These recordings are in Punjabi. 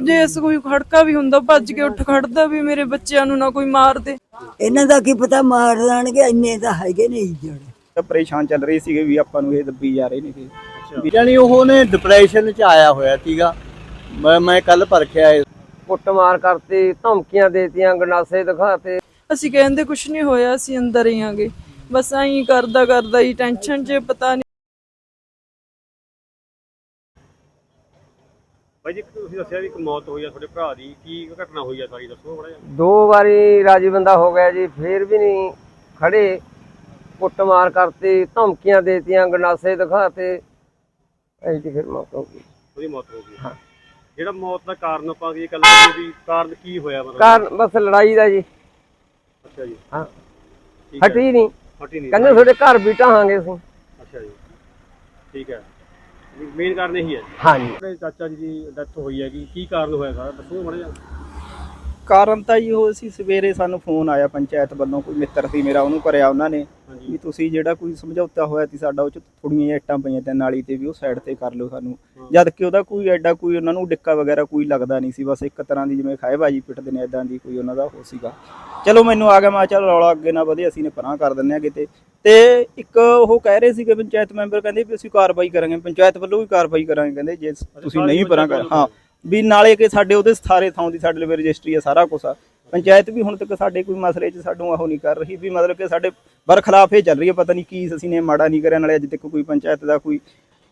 ਜੇ ਇਸ ਕੋਈ ਖੜਕਾ ਵੀ ਹੁੰਦਾ ਭੱਜ ਕੇ ਉੱਠ ਖੜਦਾ ਵੀ ਮੇਰੇ ਬੱਚਿਆਂ ਨੂੰ ਨਾ ਕੋਈ ਮਾਰ ਦੇ। ਇਹਨਾਂ ਦਾ ਕੀ ਪਤਾ ਮਾਰ ਦੇਣਗੇ ਇੰਨੇ ਤਾਂ ਹੈਗੇ ਨਹੀਂ ਜਿਹੜੇ। ਤਾਂ ਪਰੇਸ਼ਾਨ ਚੱਲ ਰਹੇ ਸੀਗੇ ਵੀ ਆਪਾਂ ਨੂੰ ਇਹ ਦੱਬੀ ਜਾ ਰਹੇ ਨੇ ਯਾਨੀ ਉਹ ਨੇ ਡਿਪਰੈਸ਼ਨ ਚ ਆਇਆ ਹੋਇਆ ਸੀਗਾ। ਮੈਂ ਮੈਂ ਕੱਲ ਪਰਖਿਆ ਇਹ। ਕੁੱਟਮਾਰ ਕਰਤੀ ਧਮਕੀਆਂ ਦੇਤੀਆਂ ਗੰਡਾਸੇ ਦਿਖਾਤੇ। ਅਸੀਂ ਕਹਿੰਦੇ ਕੁਛ ਨਹੀਂ ਹੋਇਆ ਅਸੀਂ ਅੰਦਰ ਹੀ ਆਂਗੇ। ਬਸ ਐਂ ਕਰਦਾ ਕਰਦਾ ਹੀ ਟੈਨਸ਼ਨ 'ਚ ਪਤਾ ਨਹੀਂ ਬਾਈ ਜੀ ਤੁਸੀਂ ਦੱਸਿਆ ਵੀ ਇੱਕ ਮੌਤ ਹੋਈ ਆ ਤੁਹਾਡੇ ਭਰਾ ਦੀ ਕੀ ਘਟਨਾ ਹੋਈ ਆ ਸਾਰੀ ਦੱਸੋ ਬੜਾ ਦੋ ਵਾਰੀ ਰਾਜੀ ਬੰਦਾ ਹੋ ਗਿਆ ਜੀ ਫੇਰ ਵੀ ਨਹੀਂ ਖੜੇ। ਕੁੱਟਮਾਰ ਕਰਤੀ ਧਮਕੀਆਂ ਦੇਤੀਆਂ ਗੰਡਾਸੇ ਦਿਖਾਤੇ। ਐਂ ਜੀ ਫਿਰ ਮੌਤ ਹੋ ਗਈ। ਉਹਦੀ ਮੌਤ ਹੋ ਗਈ। ਹਾਂ। ਜਿਹੜਾ ਮੌਤ ਦਾ ਕਾਰਨ ਆਪਾਂ ਕੀ ਗੱਲ ਕਰੀਏ ਵੀ ਕਾਰਨ ਕੀ ਹੋਇਆ ਮਤਲਬ? ਕਾਰਨ ਬਸ ਲੜਾਈ ਦਾ ਜੀ। ਅੱਛਾ ਜੀ। ਹਾਂ। ਠੀਕ ਹੈ। ਹਟੀ ਨਹੀਂ। ਹਟੀ ਨਹੀਂ। ਕਹਿੰਦੇ ਤੁਹਾਡੇ ਘਰ ਵੀ ਢਾਹਾਂਗੇ ਅਸੀਂ। ਅੱਛਾ ਜੀ। ਠੀਕ ਹੈ। ਮੇਨ ਕਾਰਨ ਇਹੀ ਹੈ ਹਾਂਜੀ। ਆਪਣੇ ਚਾਚਾ ਜੀ ਦੀ ਡੈਥ ਹੋਈ ਹੈਗੀ। ਕੀ ਕਾਰਨ ਹੋਇਆ ਸਾਰਾ? ਦੱਸੋ ਬੜਾ ਜਿਹਾ। ਕਾਰਨ ਤਾਂ ਇਹ ਸੀ ਸਵੇਰੇ ਸਾਨੂੰ ਫੋਨ ਆਇਆ ਪੰਚਾਇਤ ਵੱਲੋਂ ਕੋਈ ਮਿੱਤਰ ਸੀ ਮੇਰਾ ਉਹਨੂੰ ਕਰਿਆ ਉਹਨਾਂ ਨੇ ਵੀ ਤੁਸੀਂ ਜਿਹੜਾ ਕੋਈ ਸਮਝੌਤਾ ਹੋਇਆ ਸੀ ਸਾਡਾ ਉਹ ਚ ਥੋੜੀਆਂ ਜਿਹੀਆਂ ਇੱਟਾਂ ਪਈਆਂ ਤੇ ਨਾਲੀ ਤੇ ਵੀ ਉਹ ਸਾਈਡ ਤੇ ਕਰ ਲਿਓ ਸਾਨੂੰ। ਜਦ ਕਿ ਉਹਦਾ ਕੋਈ ਐਡਾ ਕੋਈ ਉਹਨਾਂ ਨੂੰ ਡਿੱਕਾ ਵਗੈਰਾ ਕੋਈ ਲੱਗਦਾ ਨਹੀਂ ਸੀ ਬਸ ਇੱਕ ਤਰ੍ਹਾਂ ਦੀ ਜਿਵੇਂ ਖਾਏਬਾਜੀ ਪਿੱਟਦੇ ਨੇ ਐਦਾਂ ਦੀ ਕੋਈ ਉਹਨਾਂ ਦਾ ਹੋ ਸੀਗਾ। ਚਲੋ ਮੈਨੂੰ ਆ ਗਿਆ ਮੈਂ ਕਿਹਾ ਚੱਲ ਰੌਲਾ ਅੱਗੇ ਨਾ ਵਧੇ ਅਸੀਂ ਨੇ ਪਰਾਂ ਕਰ ਦਿੰਨੇ ਆ ਕਿਤੇ ਤੇ ਇੱਕ ਉਹ ਕਹਿ ਰਹੇ ਸੀਗੇ ਪੰਚਾਇਤ ਮੈਂਬਰ ਕਹਿੰਦੇ ਵੀ ਅਸੀਂ ਕਾਰਵਾਈ ਕਰਾਂਗੇ ਪੰਚਾਇਤ ਵੱਲੋਂ ਵੀ ਕਾਰਵਾਈ ਕਰਾਂਗੇ ਕਹਿੰਦੇ ਜੇ ਤੁਸੀਂ ਨਹੀਂ ਪਰਾਂ ਕਰ ਹਾਂ ਵੀ ਨਾਲੇ ਕਿ ਸਾਡੇ ਉਹਦੇ ਸਾਰੇ ਥਾਂ ਦੀ ਸਾਡੇ ਲਈ ਰਜਿਸਟਰੀ ਆ ਸਾਰਾ ਕੁਝ ਆ। ਪੰਚਾਇਤ ਵੀ ਹੁਣ ਤੱਕ ਸਾਡੇ ਕੋਈ ਮਸਲੇ 'ਚ ਸਾਨੂੰ ਉਹ ਨਹੀਂ ਕਰ ਰਹੀ ਵੀ ਮਤਲਬ ਕਿ ਸਾਡੇ ਬਰਖਲਾਫ ਇਹ ਚੱਲ ਰਹੀ ਹੈ ਪਤਾ ਨਹੀਂ ਕੀ ਅਸੀਂ ਨੇ ਮਾੜਾ ਨਹੀਂ ਕਰਿਆ ਨਾਲੇ ਅੱਜ ਤੱਕ ਕੋਈ ਪੰਚਾਇਤ ਦਾ ਕੋਈ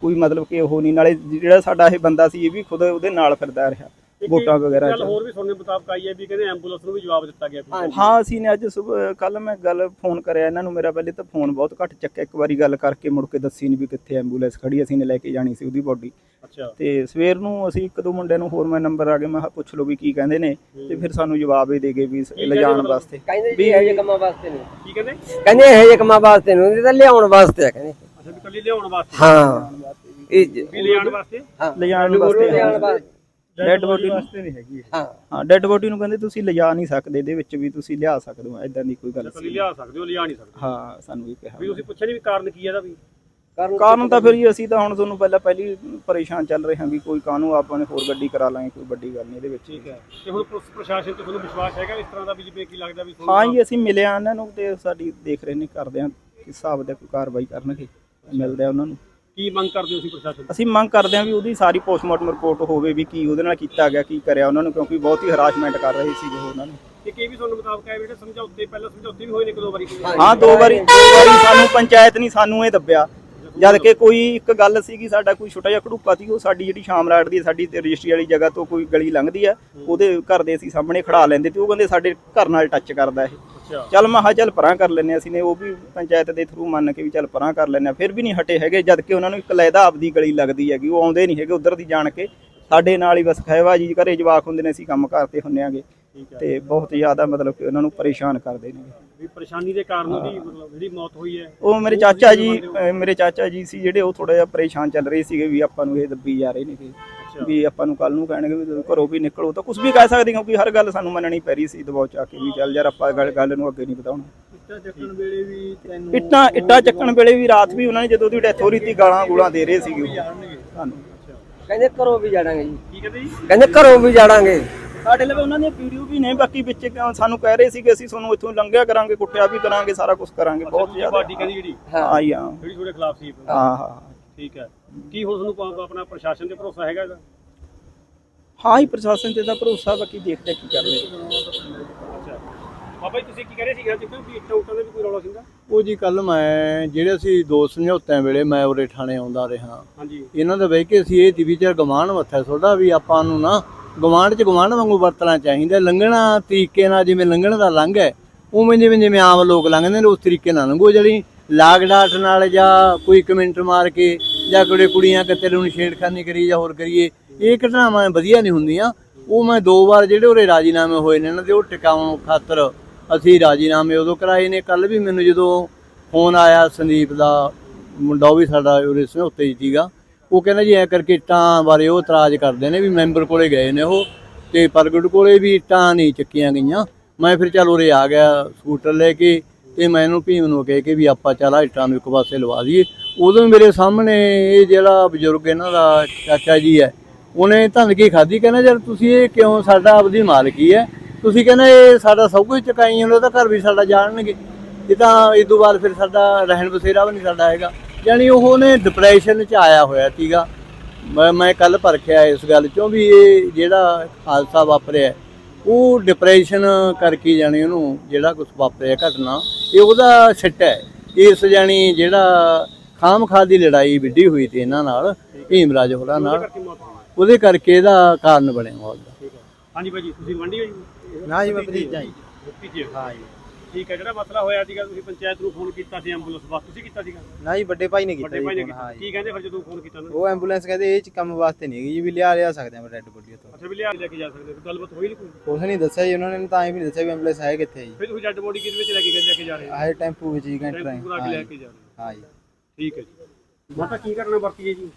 ਕੋਈ ਮਤਲਬ ਕਿ ਉਹ ਨਹੀਂ ਨਾਲੇ ਜਿਹੜਾ ਸਾਡਾ ਇਹ ਬੰਦਾ ਸੀ ਇਹ ਵੀ ਖੁਦ ਉਹਦੇ ਨਾਲ ਫਿਰਦਾ ਰਿਹਾ। ਵੋਟਾਂ ਵਗੈਰਾ ਗੱਲ ਚ। ਹੋਰ ਵੀ ਸੁਣਨੇ ਮੁਤਾਬਕ ਆਈ ਹੈ ਵੀ ਕਹਿੰਦੇ ਐਂਬੂਲੈਂਸ ਨੂੰ ਵੀ ਜਵਾਬ ਦਿੱਤਾ ਗਿਆ ਕੋਈ। ਹਾਂ ਅਸੀਂ ਨੇ ਅੱਜ ਸਵੇਰ ਕੱਲ ਮੈਂ ਗੱਲ ਫੋਨ ਕਰਿਆ ਇਹਨਾਂ ਨੂੰ ਮੇਰਾ ਪਹਿਲੇ ਤਾਂ ਫੋਨ ਬਹੁਤ ਘੱਟ ਚੱਕਿਆ ਇੱਕ ਵਾਰੀ ਗੱਲ ਕਰਕੇ ਮੁੜ ਕੇ ਦੱਸੀ ਨਹੀਂ ਵੀ ਕਿੱਥੇ ਐਂਬੂਲੈਂਸ ਖੜੀ ਅਸੀਂ ਨੇ ਲੈ ਕੇ ਜਾਣੀ ਸੀ ਉਹਦੀ ਬੋਡੀ। ਅੱਛਾ। ਤੇ ਸਵੇਰ ਨੂੰ ਅਸੀਂ ਇੱਕ ਦੋ ਮੁੰਡਿਆਂ ਨੂੰ ਹੋਰ ਮੈਂ ਨੰਬਰ ਆ ਗਿਆ ਮੈਂ ਕਿਹਾ ਪੁੱਛ ਲਓ ਵੀ ਕੀ ਕਹਿੰਦੇ ਨੇ ਤੇ ਫਿਰ ਸਾਨੂੰ ਜਵਾਬ ਹੀ ਦੇ ਗਏ ਵੀ ਕਹਿੰਦੇ ਲਿਜਾਣ ਮਤਲਬ? ਵਾਸਤੇ। ਕਹਿੰਦੇ ਜੀ ਇਹ ਜਿਹੇ ਕੰਮਾਂ ਵਾਸਤੇ ਨਹੀਂ ਕੀ ਕਹਿੰਦੇ? ਕਹਿੰਦੇ ਇਹ ਜਿਹੇ ਕੰਮਾਂ ਵਾਸਤੇ ਨਹੀਂ ਇਹ ਤਾਂ ਲਿਆਉਣ ਵਾਸਤੇ ਆ ਕਹਿੰਦੇ। ਅੱਛਾ ਵੀ ਕੱਲੀ ਲਿਆਉਣ ਵਾਸਤੇ? ਹਾਂ। ਇਹ ਜ- ਵੀ ਲਿਆਉਣ ਵਾਸਤੇ? ਹਾਂ। ਲਿਜਾਣ ਲਿਆਉਣ ਵਾਸਤੇ। ਡੈਡ ਬੋਡੀ ਵਾਸਤੇ ਨਹੀਂ ਹੈਗੀ ਹਾਂ। ਹਾਂ ਡੈਡ ਬੋਡੀ ਨੂੰ ਕਹਿੰਦੇ ਤੁਸੀਂ ਲਿਜਾ ਨਹੀਂ ਸਕਦੇ ਇਹਦੇ ਵਿੱਚ ਵੀ ਤੁਸੀਂ ਲਿਆ ਸਕਦੇ ਹੋ ਐਦਾਂ ਦੀ ਕੋਈ ਗੱਲ ਸੀ। ਲਿਆ ਸਕਦੇ ਹੋ ਲਿਆ ਨਹੀਂ ਸਕਦੇ। ਹਾਂ ਸਾਨੂੰ ਵੀ ਵੀ ਕਿਹਾ ਤੁਸੀਂ ਪੁੱਛਿਆ ਨਹੀਂ ਵੀ ਕਾਰਨ ਕੀ ਹੈ ਇਹਦਾ ਵੀ? ਕਾਰਨ ਤਾਂ ਫਿਰ ਜੀ ਅਸੀਂ ਤਾਂ ਹੁਣ ਤੁਹਾਨੂੰ ਪਹਿਲਾਂ ਪਹਿਲੀ ਪਰੇਸ਼ਾਨ ਚੱਲ ਰਹੇ ਹਾਂ ਵੀ ਕੋਈ ਕਾਹਨੂੰ ਆਪਾਂ ਨੇ ਹੋਰ ਗੱਡੀ ਕਰਾ ਲਾਂਗੇ ਕੋਈ ਵੱਡੀ ਗੱਲ ਨਹੀਂ ਇਹਦੇ ਵਿੱਚ। ਠੀਕ ਹੈ। ਤੇ ਹੁਣ ਪੁਲਿਸ ਪ੍ਰਸ਼ਾਸਨ ਤੇ ਤੁਹਾਨੂੰ ਵਿਸ਼ਵਾਸ ਹੈਗਾ ਇਸ ਤਰ੍ਹਾਂ ਦਾ ਵੀ ਜਿਵੇਂ ਕੀ ਲੱਗਦਾ ਵੀ ਹਾਂ ਜੀ ਅਸੀਂ ਮਿਲੇ ਆ ਇਹਨਾਂ ਨੂੰ ਤੇ ਸਾਡੀ ਦੇਖ ਰਹੇ ਨੇ ਕਰਦੇ ਆ ਕਿਸ ਹਿਸਾਬ ਦਾ ਕੋਈ ਕਾਰਵਾਈ ਕਰਨਗੇ ਮਿਲਦੇ ਆ ਉਹਨਾਂ ਨੂੰ। ਕੀ ਮੰਗ ਕਰਦੇ ਹੋ ਤੁਸੀਂ ਪ੍ਰਸ਼ਾਸਨ ਤੋਂ? ਅਸੀਂ ਮੰਗ ਕਰਦੇ ਹਾਂ ਵੀ ਉਹਦੀ ਸਾਰੀ ਪੋਸਟਮਾਰਟਮ ਰਿਪੋਰਟ ਹੋਵੇ ਵੀ ਕੀ ਉਹਦੇ ਨਾਲ ਕੀਤਾ ਗਿਆ ਕੀ ਕਰਿਆ ਉਹਨਾਂ ਨੂੰ ਕਿਉਂਕਿ ਬਹੁਤ ਹੀ ਹਰਾਸਮੈਂਟ ਕਰ ਰਹੇ ਸੀ ਉਹ ਉਹਨਾਂ ਨੂੰ। ਤੇ ਕੀ ਵੀ ਤੁਹਾਨੂੰ ਮੁਤਾਬਕ ਹੈ ਵੀ ਜਿਹੜੇ ਸਮਝੌਤੇ ਪਹਿਲਾਂ ਸਮਝੌਤੇ ਵੀ ਹੋਏ ਨੇ ਇੱਕ ਦੋ ਵਾਰੀ। ਹਾਂ ਦੋ ਵਾਰੀ ਦੋ ਵਾਰੀ ਸਾਨੂੰ ਪੰਚਾਇਤ ਨਹੀਂ ਸਾਨੂੰ ਇਹ ਦੱਬਿਆ। ਜਦ ਕਿ ਕੋਈ ਇੱਕ ਗੱਲ ਸੀਗੀ ਸਾਡਾ ਕੋਈ ਛੋਟਾ ਜਿਹਾ ਘੜੂਪਾ ਸੀ ਉਹ ਸਾਡੀ ਜਿਹੜੀ ਸ਼ਾਮ ਰਾਟ ਦੀ ਸਾਡੀ ਤੇ ਰਜਿਸਟਰੀ ਵਾਲੀ ਜਗ੍ਹਾ ਤੋਂ ਕੋਈ ਗਲੀ ਲੰਘਦੀ ਆ ਉਹਦੇ ਘਰ ਦੇ ਅਸੀਂ ਸਾਹਮਣੇ ਖੜਾ ਲੈਂਦੇ ਤੇ ਉਹ ਕਹਿੰਦੇ ਸਾਡੇ ਘਰ ਨਾਲ ਟੱਚ ਕਰਦਾ ਇਹ। ਚੱਲ ਮੈਂ ਕਿਹਾ ਚੱਲ ਪਰਾਂ ਕਰ ਲੈਨੇ ਅਸੀਂ ਨੇ ਉਹ ਵੀ ਪੰਚਾਇਤ ਦੇ ਥਰੂ ਮੰਨ ਕੇ ਵੀ ਚੱਲ ਪਰਾਂ ਕਰ ਲੈਨੇ ਫਿਰ ਵੀ ਨਹੀਂ ਹਟੇ ਹੈਗੇ ਜਦ ਕਿ ਉਹਨਾਂ ਨੂੰ ਇੱਕ ਲੈਦਾ ਆਪਦੀ ਗਲੀ ਲੱਗਦੀ ਹੈਗੀ ਉਹ ਆਉਂਦੇ ਨਹੀਂ ਹੈਗੇ ਉਧਰ ਦੀ ਜਾਣ ਕੇ। ਸਾਡੇ ਨਾਲ ਹੀ ਬਸ ਖੈਵਾ ਜੀ ਘਰੇ ਜਵਾਕ ਹੁੰਦੇ ਨੇ ਅਸੀਂ ਕੰਮ ਕਰਤੇ ਹੁੰਨੇ ਆਗੇ ਤੇ ਬਹੁਤ ਜ਼ਿਆਦਾ ਮਤਲਬ ਕਿ ਉਹਨਾਂ ਨੂੰ ਪਰੇਸ਼ਾਨ ਕਰਦੇ ਨੇ। ਵੀ ਪਰੇਸ਼ਾਨੀ ਦੇ ਕਾਰਨ ਉਹਦੀ ਮਤਲਬ ਜਿਹੜੀ ਮੌਤ ਹੋਈ ਹੈ। ਉਹ ਮੇਰੇ ਚਾਚਾ ਜੀ ਅਹ ਮੇਰੇ ਚਾਚਾ ਜੀ ਸੀ ਜਿਹੜੇ ਉਹ ਥੋੜਾ ਜਿਹਾ ਪਰੇਸ਼ਾਨ ਚੱਲ ਰਹੇ ਸੀਗੇ ਵੀ ਆਪਾਂ ਨੂੰ ਇਹ ਦੱਬੀ ਜਾ ਰਹੇ ਨੇ ਅੱਛਾ। ਵੀ ਆਪਾਂ ਨੂੰ ਕੱਲ ਨੂੰ ਕਹਿਣਗੇ ਵੀ ਤੁਸੀਂ ਘਰੋਂ ਵੀ ਨਿਕਲੋ ਤਾਂ ਕੁਝ ਵੀ ਕਹਿ ਸਕਦੇ ਕਿਉਂਕਿ ਹਰ ਗੱਲ ਸਾਨੂੰ ਮੰਨਣੀ ਪੈ ਰਹੀ ਸੀ ਦਬਾਅ ਚਾ ਕੇ ਵੀ ਚੱਲ ਯਾਰ ਆਪਾਂ ਗੱਲ ਗੱਲ ਨੂੰ ਅੱਗੇ ਨਹੀਂ ਵਧਾਉਣਾ। ਇੱਟਾਂ ਚੱਕਣ ਵੇਲੇ ਵੀ ਤੈਨੂੰ ਇੱਟਾਂ ਇੱਟਾਂ ਚੱਕਣ ਵੇਲੇ ਵੀ ਰਾਤ ਵੀ ਉਹਨਾਂ ਨੇ ਜਦੋਂ ਉਹਦੀ ਡੈਥ ਹੋ ਰਹੀ ਸੀ ਗਾਲਾਂ ਗੂਲਾਂ ਦੇ ਰਹੇ ਸੀਗੇ ਉਹ। ਸਾਨੂੰ ਕਹਿੰਦੇ ਘਰੋਂ ਵੀ ਜਾੜਾਂਗੇ ਜੀ। ਕੀ ਕਹਿੰਦੇ ਜੀ? ਕਹਿੰਦੇ ਘਰੋਂ ਵੀ ਜਾੜਾਂਗੇ ਸਾਡੇ ਲਈ ਉਹਨਾਂ ਦੀਆਂ ਵੀਡੀਓ ਵੀ ਨੇ ਬਾਕੀ ਵਿੱਚ ਸਾਨੂੰ ਕਹਿ ਰਹੇ ਸੀਗੇ ਅਸੀਂ ਤੁਹਾਨੂੰ ਇੱਥੋਂ ਲੰਘਿਆ ਕਰਾਂਗੇ ਕੁੱਟਿਆ ਵੀ ਕਰਾਂਗੇ ਸਾਰਾ ਕੁਝ ਕਰਾਂਗੇ ਬਹੁਤ ਜ਼ਿਆਦਾ। ਪਾਰਟੀ ਕਹਿੰਦੀ ਜਿਹੜੀ? ਹਾਂ ਜੀ, ਹਾਂ। ਜਿਹੜੀ ਤੁਹਾਡੇ ਖਿਲਾਫ ਸੀ ਹਾਂ ਹਾਂ ਠੀਕ ਹੈ। ਕੀ ਹੁਣ ਤੁਹਾਨੂੰ ਪ- ਆਪਣਾ ਪ੍ਰਸ਼ਾਸਨ ਤੇ ਭਰੋਸਾ ਹੈਗਾ ਇਹਦਾ? ਹਾਂ ਹੀ ਪ੍ਰਸ਼ਾਸਨ ਤੇ ਤਾਂ ਭਰੋਸਾ ਬਾਕੀ ਦੇਖਦੇ ਕੀ ਕਰਦੇ ਅੱਛਾ। ਬਾਬਾ ਜੀ ਤੁਸੀਂ ਕੀ ਕਹਿ ਰਹੇ ਸੀ ਗੱਲ ਜਿੱਦਾਂ ਵੀ ਇੱਟਾਂ ਉੱਟਾਂ ਦਾ ਵੀ ਕੋਈ ਰੌਲਾ ਸੀਗਾ? ਉਹ ਜੀ ਕੱਲ ਮੈਂ ਜਿਹੜੇ ਅਸੀਂ ਦੋ ਸਮਝੌਤਿਆਂ ਵੇਲੇ ਮੈਂ ਉਰੇ ਥਾਣੇ ਆਉਂਦਾ ਰਿਹਾ। ਹਾਂਜੀ। ਇਹਨਾਂ ਦਾ ਬਹਿ ਕੇ ਅਸੀਂ ਇਹ ਤੀ ਵੀ ਚਲ ਗਵਾਂਢ ਮੱਥਾ ਤੁਹਾਡਾ ਵੀ ਆਪਾਂ ਨੂੰ ਨਾ ਗਵਾਂਢ ਚ ਗਵਾਂਢ ਵਾਂਗੂ ਵਰਤਣਾ ਚਾਹੀਦਾ, ਲੰਘਣਾ ਤਰੀਕੇ ਨਾਲ ਜਿਵੇਂ ਲੰਘਣ ਦਾ ਲੰਘ ਹੈ, ਉਵੇਂ ਜਿਵੇਂ ਜਿਵੇਂ ਆਮ ਲੋਕ ਲੰਘਦੇ ਨੇ, ਉਸ ਤਰੀਕੇ ਨਾਲ ਲੰਘੋ ਜਿਹੜੀ ਲਾਗ ਡਾਟ ਨਾਲ ਜਾਂ ਕੋਈ ਕਮੈਂਟ ਮਾਰ ਕੇ ਜਾਂ ਕੋਈ ਕੁੜੀਆਂ ਕਿਤੇ ਨੂੰ ਛੇੜਖਾਨੀ ਕਰੀ ਜਾਂ ਹੋਰ ਕਰੀਏ, ਇਹ ਘਟਨਾਵਾਂ ਵਧੀਆ ਨਹੀਂ ਹੁੰਦੀਆਂ। ਉਹ ਮੈਂ ਦੋ ਵਾਰ ਜਿਹੜੇ ਉਹਰੇ ਰਾਜੀਨਾਮੇ ਹੋਏ ਨੇ ਇਹਨਾਂ ਦੇ, ਉਹ ਟਿਕਾਉਣ ਖਾਤਰ ਅਸੀਂ ਰਾਜੀਨਾਮੇ ਉਦੋਂ ਕਰਾਏ ਨੇ। ਕੱਲ ਵੀ ਮੈਨੂੰ ਜਦੋਂ ਫੋਨ ਆਇਆ ਸੰਦੀਪ ਦਾ, ਮੁੰਡਾ ਉਹ ਵੀ ਸਾਡਾ ਉਰੇ ਸਮਝੌਤੇ 'ਚ ਸੀਗਾ। ਉਹ ਕਹਿੰਦਾ ਜੀ ਐ ਕਰਕੇ ਇੱਟਾਂ ਬਾਰੇ ਉਹ ਇਤਰਾਜ਼ ਕਰਦੇ ਨੇ ਵੀ ਮੈਂਬਰ ਕੋਲੇ ਗਏ ਨੇ ਉਹ ਤੇ ਪ੍ਰਗਟ ਕੋਲੇ ਵੀ ਇੱਟਾਂ ਨਹੀਂ ਚੱਕੀਆਂ ਗਈਆਂ। ਮੈਂ ਫਿਰ ਚੱਲ ਉਰੇ ਆ ਗਿਆ ਸਕੂਟਰ ਲੈ ਕੇ ਤੇ ਮੈਂ ਇਹਨੂੰ ਭੀਮ ਨੂੰ ਕਹਿ ਕੇ ਵੀ ਆਪਾਂ ਚੱਲ ਇੱਟਾਂ ਨੂੰ ਇੱਕ ਪਾਸੇ ਲਵਾ ਦਈਏ। ਉਦੋਂ ਮੇਰੇ ਸਾਹਮਣੇ ਇਹ ਜਿਹੜਾ ਬਜ਼ੁਰਗ ਇਹਨਾਂ ਦਾ ਚਾਚਾ ਜੀ ਹੈ, ਉਹਨੇ ਧਨਕੀ ਖਾਧੀ, ਕਹਿੰਦਾ ਯਾਰ ਤੁਸੀਂ ਇਹ ਕਿਉਂ ਸਾਡਾ ਆਪਦੀ ਮਾਲਕੀ ਹੈ? ਤੁਸੀਂ ਕਹਿੰਦਾ ਇਹ ਸਾਡਾ ਸਭ ਕੁਝ ਚੁਕਾਈ ਜਾਂਦੇ ਤਾਂ ਘਰ ਵੀ ਸਾਡਾ ਜਾਣਨਗੇ। ਇਹ ਤਾਂ ਇਸ ਤੋਂ ਬਾਅਦ ਫਿਰ ਸਾਡਾ ਰਹਿਣ ਬਸੇਰਾ ਵੀ ਨਹੀਂ ਸਾਡਾ ਹੈਗਾ। ਯਾਨੀ ਉਹ ਨੇ ਡਿਪਰੈਸ਼ਨ 'ਚ ਆਇਆ ਹੋਇਆ ਸੀਗਾ। ਮੈਂ ਮੈਂ ਕੱਲ ਪਰਖਿਆ ਇਸ ਗੱਲ ਚੋਂ ਵੀ ਇਹ ਜਿਹੜਾ ਹਾਦਸਾ ਵਾਪਰਿਆ ਉਹ ਡਿਪਰੈਸ਼ਨ ਕਰਕੇ ਜਾਣੀ ਉਹਨੂੰ ਜਿਹੜਾ ਕੁਝ ਵਾਪਰਿਆ ਘਟਨਾ ਇਹ ਉਹਦਾ ਛਿੱਟ ਹੈ। ਇਸ ਜਾਣੀ ਜਿਹੜਾ ਖਾਮ ਦੀ ਲੜਾਈ ਵਿੱਢੀ ਹੋਈ ਤੇ ਇਹਨਾਂ ਨਾਲ ਭੀਮਰਾਜ ਹੋਰਾਂ ਨਾਲ। ਉਹਦੇ ਕਰਕੇ ਇਹਦਾ ਕਾਰਨ ਬਣਿਆ ਮੌਤ ਦਾ। ਠੀਕ ਹੈ। ਹਾਂਜੀ ਭਾਜੀ ਤੁਸੀਂ ਮੰਡੀ ਹੋ ਜੀ? ਨਾ ਜੀ ਮੈਂ ਭਤੀਜਾ ਜੀ। ਭਤੀਜੇ ਹਾਂ ਜੀ। ਠੀਕ ਹੈ ਜਿਹੜਾ ਮਸਲਾ ਹੋਇਆ ਸੀਗਾ ਤੁਸੀਂ ਪੰਚਾਇਤ ਨੂੰ ਫੋਨ ਕੀਤਾ ਸੀ ਐਂਬੂਲੈਂਸ ਵਾਸਤੇ। ਤੁਸੀਂ ਕੀਤਾ ਸੀਗਾ? ਨਾ ਜੀ ਵੱਡੇ ਭਾਈ ਨੇ ਕੀਤਾ ਵੱਡੇ ਭਾਈ ਨੇ ਜੀ ਕੀਤਾ। ਕੀ ਕਹਿੰਦੇ ਫਿਰ ਜਦੋਂ ਫੋਨ ਕੀਤਾ ਉਹਨਾਂ ਨੇ? ਉਹ ਐਂਬੂਲੈਂਸ ਕਹਿੰਦੇ ਇਹ ਚ ਕੰਮ ਵਾਸਤੇ ਨਹੀਂ ਹੈਗੀ ਜੀ ਵੀ ਲਿਆ ਲਿਆ ਸਕਦੇ ਆ ਰੈੱਡ ਬੋਡੀ ਤੋਂ ਅੱਛਾ ਵੀ ਲਿਆ ਕੇ ਲੈ ਕੇ ਜਾ ਸਕਦੇ ਹੋ? ਗੱਲਬਾਤ ਹੋਈ ਨਹੀਂ ਕੋਈ? ਕੁਛ ਨਹੀਂ ਦੱਸਿਆ ਜੀ ਉਹਨਾਂ ਨੇ ਤਾਂ ਐਂ ਵੀ ਨਹੀਂ ਦੱਸਿਆ ਵੀ ਐਂਬੂਲੈਂਸ ਹੈ ਕਿੱਥੇ ਜੀ। ਫਿਰ ਤੁਸੀਂ ਡੈਡ ਬੋਡੀ ਕਿਹਦੇ ਵਿੱਚ ਲੈ ਕੇ ਲੈ ਕੇ ਜਾ ਰਹੇ ਹੋ? ਆਏ ਟੈਂਪੂ ਵਿੱਚ ਜੀ ਘੰਟੇ ਟੈਂਪੂ ਪੂਰਾ ਲੈ ਕੇ ਜਾ। ਰਹੇ ਹੋ। ਹਾਂ ਜੀ। ਠੀਕ ਹੈ ਜੀ। ਮਾਤਾ ਕੀ ਕਰਨਾ ਵਰਤੀਏ ਜੀ?